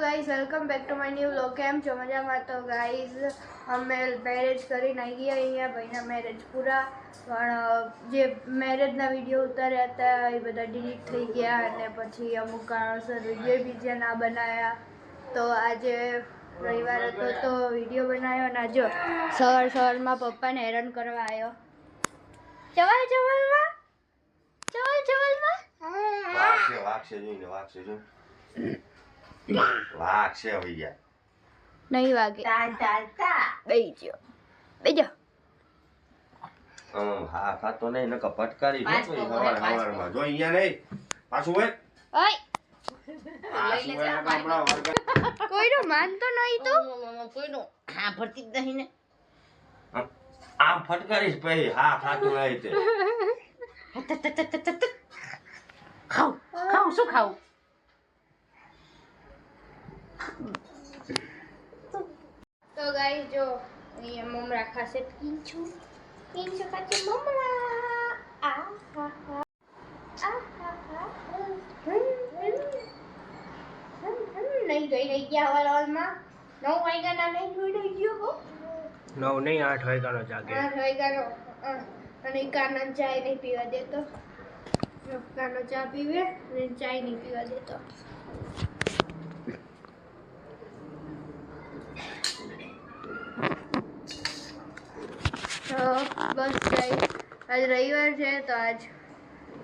Guys welcome back to my new vlog કેમ છો? મજામાં? તો ગાઈઝ અમે મેરેજ કરીને આવી ગયા અહીંયા. ભાઈના મેરેજ પૂરા. પણ જે મેરેજના વીડિયો ઉતાર્યા હતા, એ બધા ડિલીટ થઈ ગયા અને પછી અમુક કારણોસર વીડિયો બીજા ના બનાવ્યા તો આજે રવિવાર હતો, તો વીડિયો બનાવ્યો અને આજે સવાર સવારમાં પપ્પાને હેરાન કરવા આવ્યો. ચવાલ ચવાલમાં ચવાલ ચવાલમાં વાગશે વાગશે જોઈને વાગશે જો. વાગશે હવે યાર. નહીં વાગે. ગયો બેજો. હમ, હા ખાતો નહીં નકર પટકારી જો કોઈ હવાર હવારમાં. જો અહીંયા નહીં. પાછું હોય. ઓય. કોઈનો માનતો નહીં તો? કોઈનો? હા ભરતી જ નહીં ને. આમ- આમ ફટકારીશ પછી હા ખાતું નહીં તે. ખાવ ખાવ શું ખાવું તો ગાઈ જો અહીંયા મમરા ખાશે પીંછું. પીંછું ખાશે મમરા. આ હા હા આ હા હા હમ, હમ, હમ. હમ, હમ. નહીં ગઈ રહી ગયા હવાલ હોલમાં. નવ વાગ્યાના નહીં જોઈ ગયો હો. નવ નહીં આઠ વાગ્યાનો જાગે. આઠ વાગ્યાનો અને કાનો ચાય નહીં પીવા દેતો. કાનો ચા પીવે અને ચાય નહીં પીવા દેતો. બસ ભાઈ આજ રવિવાર છે તો આજ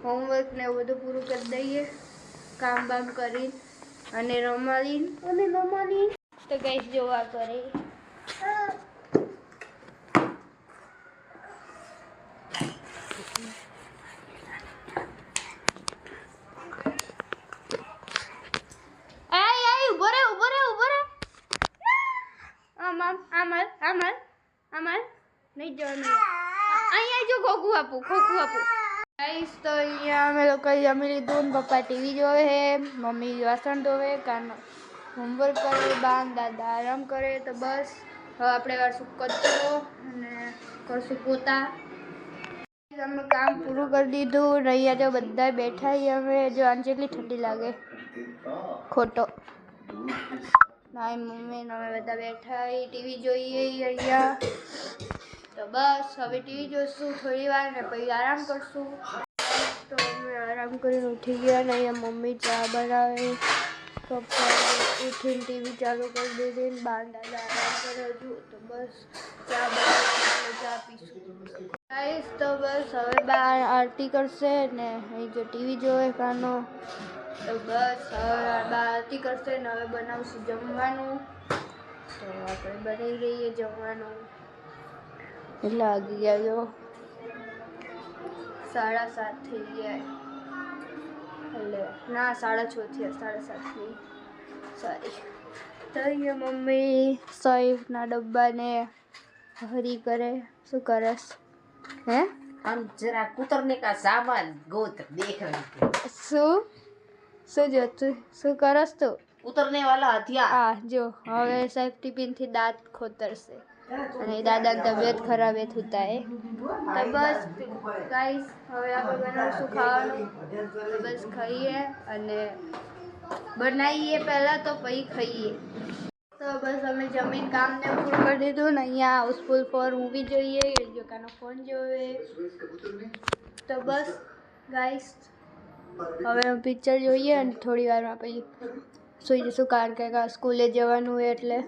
હોમવર્ક ને બધું પૂરું કરી દઈએ. કામ બામ કરી અને રમાલી અને રમાલી તો કઈ જોવા કરે. અહીંયા જો ખોખું આપું ખોખું આપું. ગાઈસ તો અહીંયા અમે લોકો જમી લીધું પપ્પા ટીવી જોવે છે મમ્મી વાસણ ધોવે કાનો હોમવર્ક કરે બાન દાદા આરામ કરે તો બસ. હવે આપણે વારસું કચરો અને કરશું પોતા. અમે કામ પૂરું કરી દીધું રહ્યા જો બધા બેઠા અમે. જો આને જેટલી ઠંડી લાગે. ખોટો. મારી મમ્મી અમે બધા બેઠા ટીવી જોઈએ અહીંયા. તો બસ, હવે ટીવી જોઈશું થોડી વાર ને પછી આરામ કરશું. તો અમે આરામ કરીને ઉઠી ગયા ને અહીંયા મમ્મી ચા બનાવે. પપ્પા ઉઠીને ટીવી ચાલુ કરી દીધી ને બાર દાદા આરામ કરે હજુ. તો બસ, ચા બનાવીને ચા પીશું. ગાઈસ, તો બસ હવે બાર આરતી કરશે ને અહીં જો ટીવી જોવે કાનો. તો બસ, હવે બા આરતી કરશે ને હવે બનાવશું જમવાનું. તો આપણે બની રહીએ જમવાનું. એટલે વાગી ગયા જો સાડા સાત થઈ ગયા એટલે ના સાડા છ થયા સાડા સાત થઈ સોરી તો અહીંયા મમ્મી સહીના ડબ્બાને હરી કરે શું કરસ હે આમ જરા કુતરને કા સામાન ગોત દેખ રહી છે શું શું જોતું શું કરસ તું કુતરને વાલા હથિયાર આ જો હવે સેફ્ટી પિનથી દાંત ખોતરશે અને દાદાની તબિયત ખરાબ એ થતા એ. તો બસ ગાઈસ હવે આપણે બનાવશું ખાવાનું. બસ ખાઈએ અને બનાવીએ પહેલાં તો પછી ખાઈએ. તો બસ અમે જમીન કામને પૂરું કરી દીધું ને અહીંયા હાઉસફુલ ફોર મૂવી જોઈએ એ જોકાનો ફોન જોવે. તો બસ ગાઈસ હવે પિક્ચર જોઈએ અને થોડી વારમાં પછી સુઈ જશું કારણ કે કાં સ્કૂલે જવાનું હોય એટલે.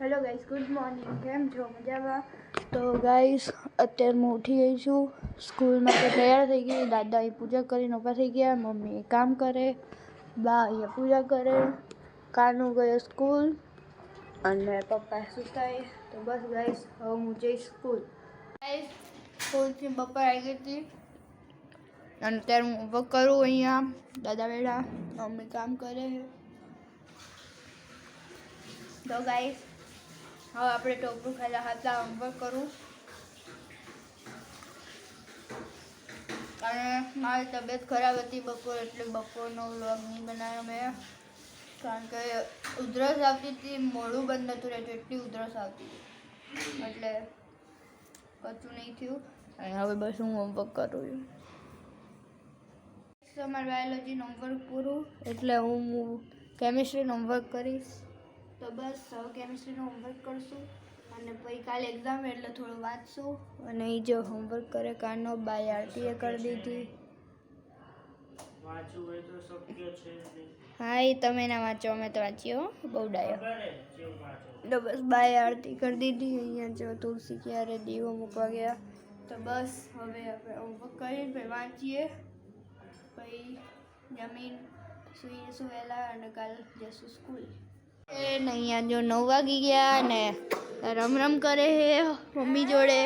હેલો ગાઈસ ગુડ મોર્નિંગ કેમ છો? મજામાં? તો ગાઈસ અત્યારે હું ઉઠી ગઈ છું. સ્કૂલમાં તો તૈયાર થઈ ગઈ. દાદા અહીં પૂજા કરીને ઊભા થઈ ગયા. મમ્મી કામ કરે. બા અહીંયા પૂજા કરે. કાનું ગયો સ્કૂલ અને પપ્પા સુતાય. તો બસ ગાઈસ હવે હું જઈશ સ્કૂલ ગાઈસ સ્કૂલથી બપોર આવી ગઈ હતી. અને અત્યારે હું વર્ક કરું અહીંયા. દાદા બેડા મમ્મી કામ કરે. છે તો ગાઈસ હવે આપણે ટોપરું ખાલા હાથલા હોમવર્ક કરું. અને મારી તબિયત ખરાબ હતી બપોર, એટલે બપોરનો વ્લોગ નહીં બનાવ્યો મેં. કારણ કે ઉધરસ આવતી હતી, મોડું બંધ નહોતું રહેતું, એટલી ઉધરસ આવતી હતી. એટલે કશું નહીં થયું. અને હવે બસ હું હોમવર્ક કરું છું. અમારું બાયોલોજીનું હોમવર્ક પૂરું, એટલે હું કેમિસ્ટ્રીનું હોમવર્ક કરીશ. તો બસ હવે કેમિસ્ટ્રીનું હોમવર્ક કરશું. અને પછી કાલે એક્ઝામ એટલે થોડું વાંચશું. અને એ જો હોમવર્ક કરે કાનો બાય આરટીએ કરી દીધી. હા એ તમે ના વાંચો અમે તો વાંચ્યો બહુ ડાયો. તો બસ બાય આરતી કરી દીધી અહીંયા જો તુલસી ક્યારે દીવો મૂકવા ગયા. તો બસ હવે આપણે હોમવર્ક કરીને પછી વાંચીએ. પછી જમીન સુઈ સુવેલા અને કાલ જશું સ્કૂલ ને અહીંયા જો નવ વાગી ગયા ને રમ રમ કરે હે મમ્મી જોડે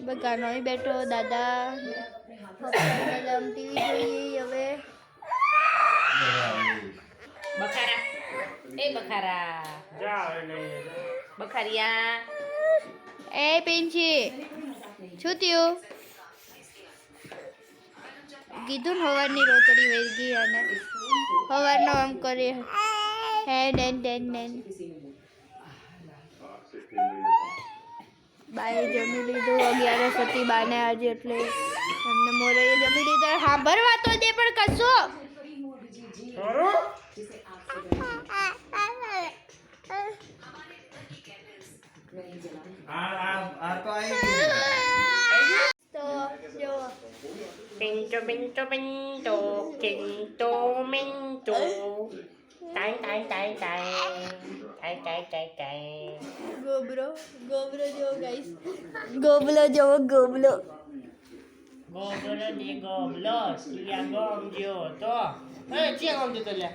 બકાનો બેઠો દાદા પપ્પા ટીવી જોઈએ હવે બખારા એ બખારા જા હવે નહીં બખારિયા એ પિંચી શું થયું કીધું ને હવારની રોતડી વહી ગઈ અને હવારનો આમ કરે હે ડેન ડેન ડેન બાએ જમી લીધું અગિયારસ સતી બાને આજે એટલે એમને મોરે જમી લીધું. સાંભળવા તો દે પણ કશો. મિન્ટો Pinto, pinto, pinto, quinto, minto. Tai, tai, tai. Tai, tai, tai, tai. ગોબરો ગોબરો જો ગાઈસ ગોબલો જોવો ગોબલો ગોબલો ને ગોબલો, સિયા ગોમ ગયો તો. એ, ચિયા ગોમ જતો લે?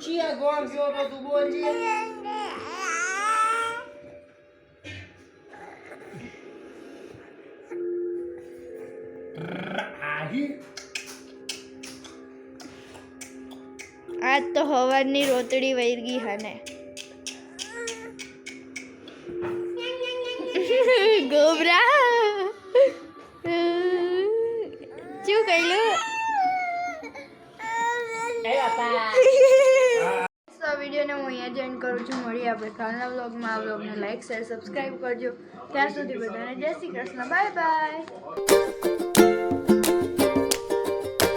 ચિયા ગોમ ગયો તો તું બોલજે. આજ તો હવારની રોતડી વૈરગી હને. ગોબરા. શું કહ્યું બાપા. વિડીયોને હું અહીંયા જોઈન કરું છું. મળીએ આપણે કાલના વ્લોગમાં. આ વ્લોગને લાઈક શેર સબસ્ક્રાઈબ કરજો. ત્યાં સુધી બધાને જય શ્રી કૃષ્ણ. Bye bye